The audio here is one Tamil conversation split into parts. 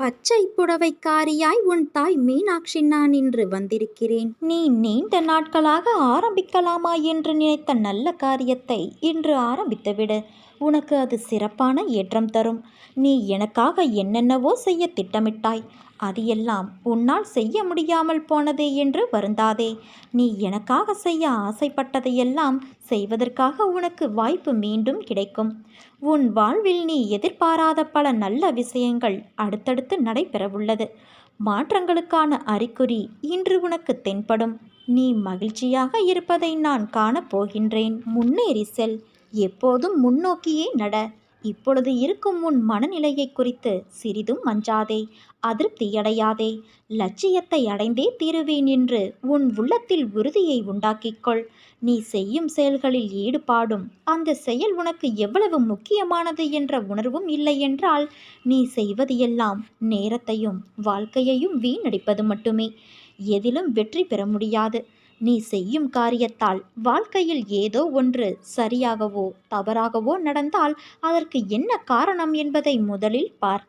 பச்சை புடவைக்காரியாய் உன் தாய் மீனாட்சி நான் இன்று வந்திருக்கிறேன். நீ நீண்ட நாட்களாக ஆரம்பிக்கலாமா என்று நினைத்த நல்ல காரியத்தை இன்று ஆரம்பித்துவிடு. உனக்கு அது சிறப்பான ஏற்றம் தரும். நீ எனக்காக என்னென்னவோ செய்ய திட்டமிட்டாய். அது எல்லாம் உன்னால் செய்ய முடியாமல் போனதே என்று வருந்தாதே. நீ எனக்காக செய்ய ஆசைப்பட்டதையெல்லாம் செய்வதற்காக உனக்கு வாய்ப்பு மீண்டும் கிடைக்கும். உன் வாழ்வில் நீ எதிர்பாராத பல நல்ல விஷயங்கள் அடுத்தடுத்து நடைபெறவுள்ளது. மாற்றங்களுக்கான அறிகுறி இன்று உனக்கு தென்படும். நீ மகிழ்ச்சியாக இருப்பதை நான் காணப் போகின்றேன் முன்னேறி செல். எப்போதும் முன்னோக்கியே நட. இப்பொழுது இருக்கும் உன் மனநிலையை குறித்து சிறிதும் மஞ்சாதே. அதிருப்தியடையாதே. லட்சியத்தை அடைந்தே தீருவேன் என்று உன் உள்ளத்தில் உறுதியை உண்டாக்கிக்கொள். நீ செய்யும் செயல்களில் ஈடுபாடும் அந்த செயல் உனக்கு எவ்வளவு முக்கியமானது என்ற உணர்வும் இல்லை என்றால் நீ செய்வது எல்லாம் நேரத்தையும் வாழ்க்கையையும் வீணடிப்பது மட்டுமே. எதிலும் வெற்றி பெற முடியாது. நீ செய்யும் காரியத்தால் வாழ்க்கையில் ஏதோ ஒன்று சரியாகவோ தவறாகவோ நடந்தால் அதற்கு என்ன காரணம் என்பதை முதலில் பார்.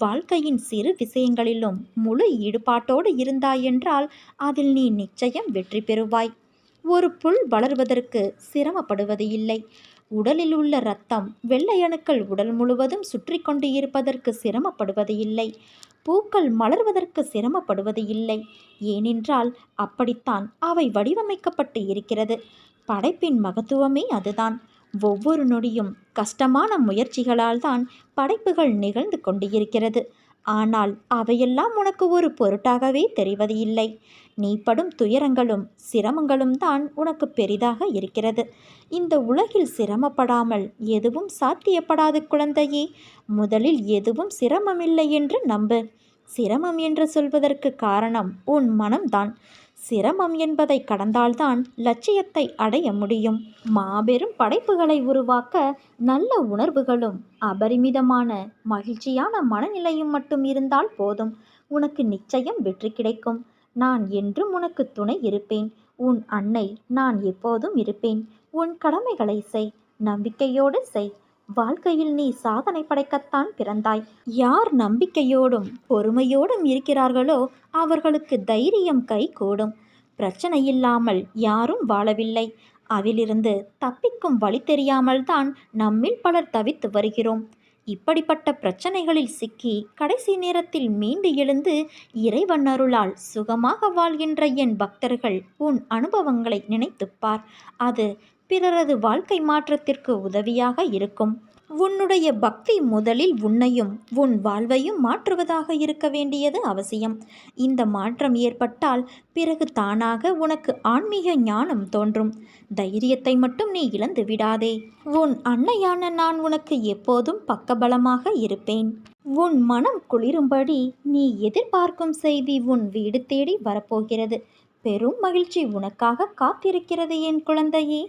வாழ்க்கையின் சிறு விஷயங்களிலும் முழு ஈடுபாட்டோடு இருந்தாயென்றால் அதில் நீ நிச்சயம் வெற்றி பெறுவாய். ஒரு புல் வளர்வதற்கு சிரமப்படுவது இல்லை. உடலில் உள்ள இரத்தம் வெள்ளை அணுக்கள் உடல் முழுவதும் சுற்றி கொண்டு இருப்பதற்கு சிரமப்படுவது இல்லை. பூக்கள் மலர்வதற்கு சிரமப்படுவது இல்லை. ஏனென்றால் அப்படித்தான் அவை வடிவமைக்கப்பட்டு இருக்கிறது. படைப்பின் மகத்துவமே அதுதான். ஒவ்வொரு நொடியும் கஷ்டமான முயற்சிகளால் தான் படைப்புகள் நிகழ்ந்து கொண்டு இருக்கிறது ஆனால் அவையெல்லாம் உனக்கு ஒரு பொருட்டாகவே தெரிவது இல்லை. நீ படும் துயரங்களும் சிரமங்களும் தான் உனக்கு பெரிதாக இருக்கிறது. இந்த உலகில் சிரமப்படாமல் எதுவும் சாத்தியப்படாது குழந்தையே. முதலில் எதுவும் சிரமமில்லை என்று நம்பு. சிரமம் என்று சொல்வதற்கு காரணம் உன் மனம்தான். சிரமம் என்பதை கடந்தால்தான் லட்சியத்தை அடைய முடியும். மாபெரும் படைப்புகளை உருவாக்க நல்ல உணர்வுகளும் அபரிமிதமான மகிழ்ச்சியான மனநிலையும் மட்டும் இருந்தால் போதும். உனக்கு நிச்சயம் வெற்றி கிடைக்கும். நான் என்றும் உனக்கு துணை இருப்பேன். உன் அன்னை நான் எப்போதும் இருப்பேன். உன் கடமைகளை செய். நம்பிக்கையோடு செய். வாழ்க்கையில் நீ சாதனை படைக்கத்தான் பிறந்தாய். யார் நம்பிக்கையோடும் பொறுமையோடும் இருக்கிறார்களோ அவர்களுக்கு தைரியம் கை கூடும் பிரச்சனை இல்லாமல் யாரும் வாழவில்லை. அதிலிருந்து தப்பிக்கும் வழி தெரியாமல் தான் நம்மில் பலர் தவித்து வருகிறோம். இப்படிப்பட்ட பிரச்சனைகளில் சிக்கி கடைசி நேரத்தில் மீண்டு எழுந்து இறைவன் அருளால் சுகமாக வாழ்கின்ற என் பக்தர்கள் உன் அனுபவங்களை நினைத்துப்பார். அது பிறரது வாழ்க்கை மாற்றத்திற்கு உதவியாக இருக்கும். உன்னுடைய பக்தி முதலில் உன்னையும் உன் வாழ்வையும் மாற்றுவதாக இருக்க வேண்டியது அவசியம். இந்த மாற்றம் ஏற்பட்டால் பிறகு தானாக உனக்கு ஆன்மீக ஞானம் தோன்றும். தைரியத்தை மட்டும் நீ இழந்து விடாதே. உன் அன்னையான நான் உனக்கு எப்போதும் பக்கபலமாக இருப்பேன். உன் மனம் குளிரும்படி நீ எதிர்பார்க்கும் செய்தி உன் வீடு தேடி வரப்போகிறது. பெரும் மகிழ்ச்சி உனக்காக காத்திருக்கிறது என் குழந்தையே.